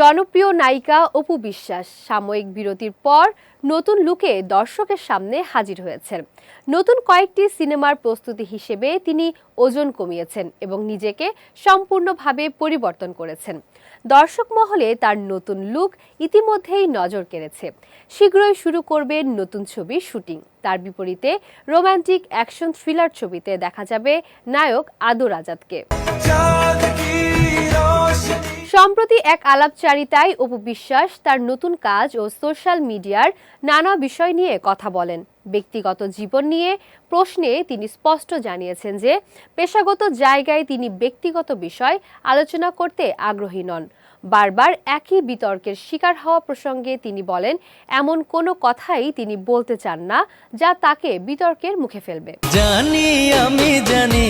জনপ্রিয় নায়িকা অপু বিশ্বাস সাময়িক বিরতির পর নতুন লুকে দর্শকের সামনে হাজির হয়েছেন। নতুন কয়েকটি সিনেমার প্রস্তুতি হিসেবে তিনি ওজন কমিয়েছেন এবং নিজেকে সম্পূর্ণভাবে পরিবর্তন করেছেন। দর্শক মহলে তার নতুন লুক ইতিমধ্যেই নজর কেড়েছে। শীঘ্রই শুরু করবে নতুন ছবির শুটিং। তার বিপরীতে রোমান্টিক অ্যাকশন থ্রিলার ছবিতে দেখা যাবে নায়ক আদর আজাদকে। সম্প্রতি এক আলাপচারিতায় অপু বিশ্বাস তার নতুন কাজ ও সোশ্যাল মিডিয়ার নানা বিষয় নিয়ে কথা বলেন। ব্যক্তিগত জীবন নিয়ে প্রশ্নে তিনি স্পষ্ট জানিয়েছেন যে, পেশাগত জায়গায় তিনি ব্যক্তিগত বিষয় আলোচনা করতে আগ্রহী নন। বারবার একই বিতর্কের শিকার হওয়া প্রসঙ্গে তিনি বলেন, এমন কোনো কথাই তিনি বলতে চান না যা তাকে বিতর্কের মুখে ফেলবে। জানি আমি জানি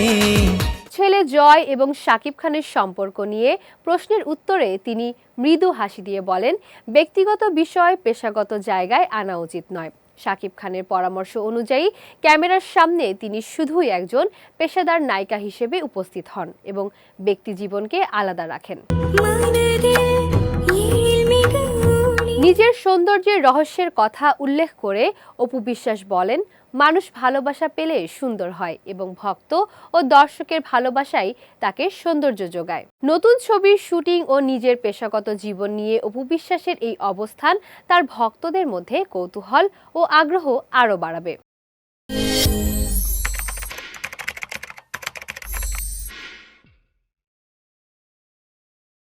ছেলে জয় এবং শাকিব খানের সম্পর্ক নিয়ে প্রশ্নের উত্তরে তিনি মৃদু হাসি দিয়ে বলেন, ব্যক্তিগত বিষয় পেশাগত জায়গায় আনা উচিত নয়। শাকিব খানের পরামর্শ অনুযায়ী ক্যামেরার সামনে তিনি শুধুই একজন পেশাদার নায়িকা হিসেবে উপস্থিত হন এবং ব্যক্তি জীবনকে আলাদা রাখেন। নিজের সৌন্দর্যের রহস্যের কথা উল্লেখ করে অপু বিশ্বাস বলেন, মানুষ ভালোবাসা পেলে সুন্দর হয় এবং ভক্ত ও দর্শকের ভালোবাসাই তাকে সৌন্দর্য যোগায়। নতুন ছবির শুটিং ও নিজের পেশাগত জীবন নিয়ে অপু বিশ্বাসের এই অবস্থান তার ভক্তদের মধ্যে কৌতূহল ও আগ্রহ আরও বাড়াবে।